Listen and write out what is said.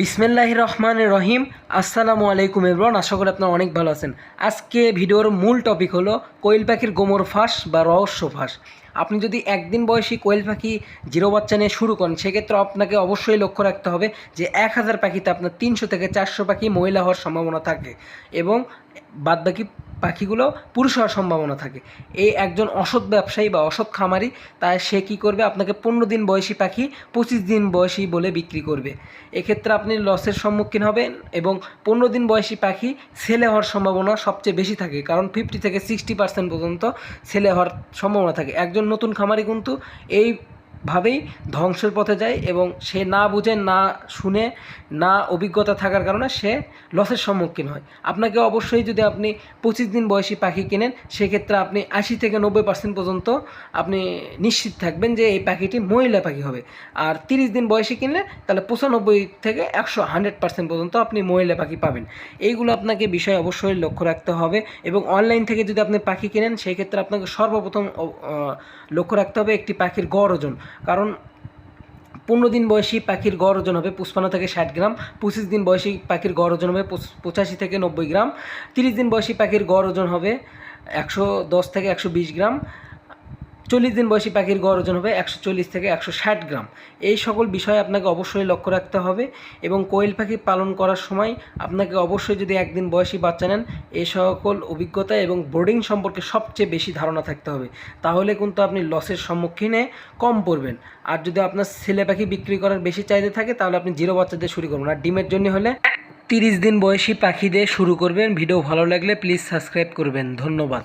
বিসমিল্লাহ রহমান রহিম। আসসালামু আলাইকুম এব্রন আশা করি আপনারা অনেক ভালো আছেন। আজকে ভিডিওর মূল টপিক হলো কোয়েল পাখির গোমর ফাঁস বা রহস্য ফাঁস। আপনি যদি একদিন বয়সী কোয়েল পাখি জিরো বাচ্চা নিয়ে শুরু করেন, সেক্ষেত্রে আপনাকে অবশ্যই লক্ষ্য রাখতে হবে যে এক হাজার পাখিতে আপনার তিনশো থেকে চারশো পাখি মহিলা হওয়ার সম্ভাবনা থাকে এবং বাদবাকি পাখিগুলো পুরুষ হওয়ার সম্ভাবনা থাকে। এই একজন অসৎ ব্যবসায়ী বা অসৎ খামারি, তাই সে কী করবে? আপনাকে পনেরো দিন বয়সী পাখি পঁচিশ দিন বয়সী বলে বিক্রি করবে। এক্ষেত্রে আপনি লসের সম্মুখীন হবেন এবং পনেরো দিন বয়সী পাখি ছেলে হওয়ার সম্ভাবনা সবচেয়ে বেশি থাকে। কারণ ফিফটি থেকে সিক্সটি পার্সেন্ট পর্যন্ত ছেলে হওয়ার সম্ভাবনা থাকে। একজন নতুন খামারি কিন্তু এই ভাবেই ধ্বংসের পথে যায় এবং সে না বুঝে, না শুনে, না অভিজ্ঞতা থাকার কারণে সে লসের সম্মুখীন হয়। আপনাকে অবশ্যই যদি আপনি পঁচিশ দিন বয়সী পাখি কেনেন, সেক্ষেত্রে আপনি আশি থেকে নব্বই পার্সেন্ট পর্যন্ত আপনি নিশ্চিত থাকবেন যে এই পাখিটি মহিলা পাখি হবে। আর তিরিশ দিন বয়সী কিনলে তাহলে পঁচানব্বই থেকে একশো হান্ড্রেড পার্সেন্ট পর্যন্ত আপনি মহিলা পাখি পাবেন। এইগুলো আপনাকে বিষয় অবশ্যই লক্ষ্য রাখতে হবে এবং অনলাইন থেকে যদি আপনি পাখি কেনেন সেই ক্ষেত্রে আপনাকে সর্বপ্রথম লক্ষ্য রাখতে হবে একটি পাখির গড় ওজন। কারণ পনেরো দিন বয়সী পাখির গড় ওজন হবে পুষ্পান্ন থেকে ষাট গ্রাম, পঁচিশ দিন বয়সী পাখির গড় ওজন হবে পঁচাশি থেকে নব্বই গ্রাম, তিরিশ দিন বয়সী পাখির গড় ওজন হবে একশো দশ থেকে একশো বিশ গ্রাম চল্লিশ দিন বয়সী পাখির গড় ওজন হবে একশো চল্লিশ থেকে একশো ষাট গ্রাম। এই সকল বিষয়ে আপনাকে অবশ্যই লক্ষ্য রাখতে হবে এবং কোয়েল পাখি পালন করার সময় আপনাকে অবশ্যই যদি একদিন বয়সী বাচ্চা নেন, এই সকল অভিজ্ঞতা এবং বোর্ডিং সম্পর্কে সবচেয়ে বেশি ধারণা থাকতে হবে। তাহলে কিন্তু আপনি লসের সম্মুখীনে কম পড়বেন। আর যদি আপনার ছেলে পাখি বিক্রি করার বেশি চাহিদা থাকে, তাহলে আপনি জিরো বাচ্চা দিয়ে শুরু করবেন আর ডিমের জন্য হলে তিরিশ দিন বয়সী পাখি দিয়ে শুরু করবেন। ভিডিও ভালো লাগলে প্লিজ সাবস্ক্রাইব করবেন। ধন্যবাদ।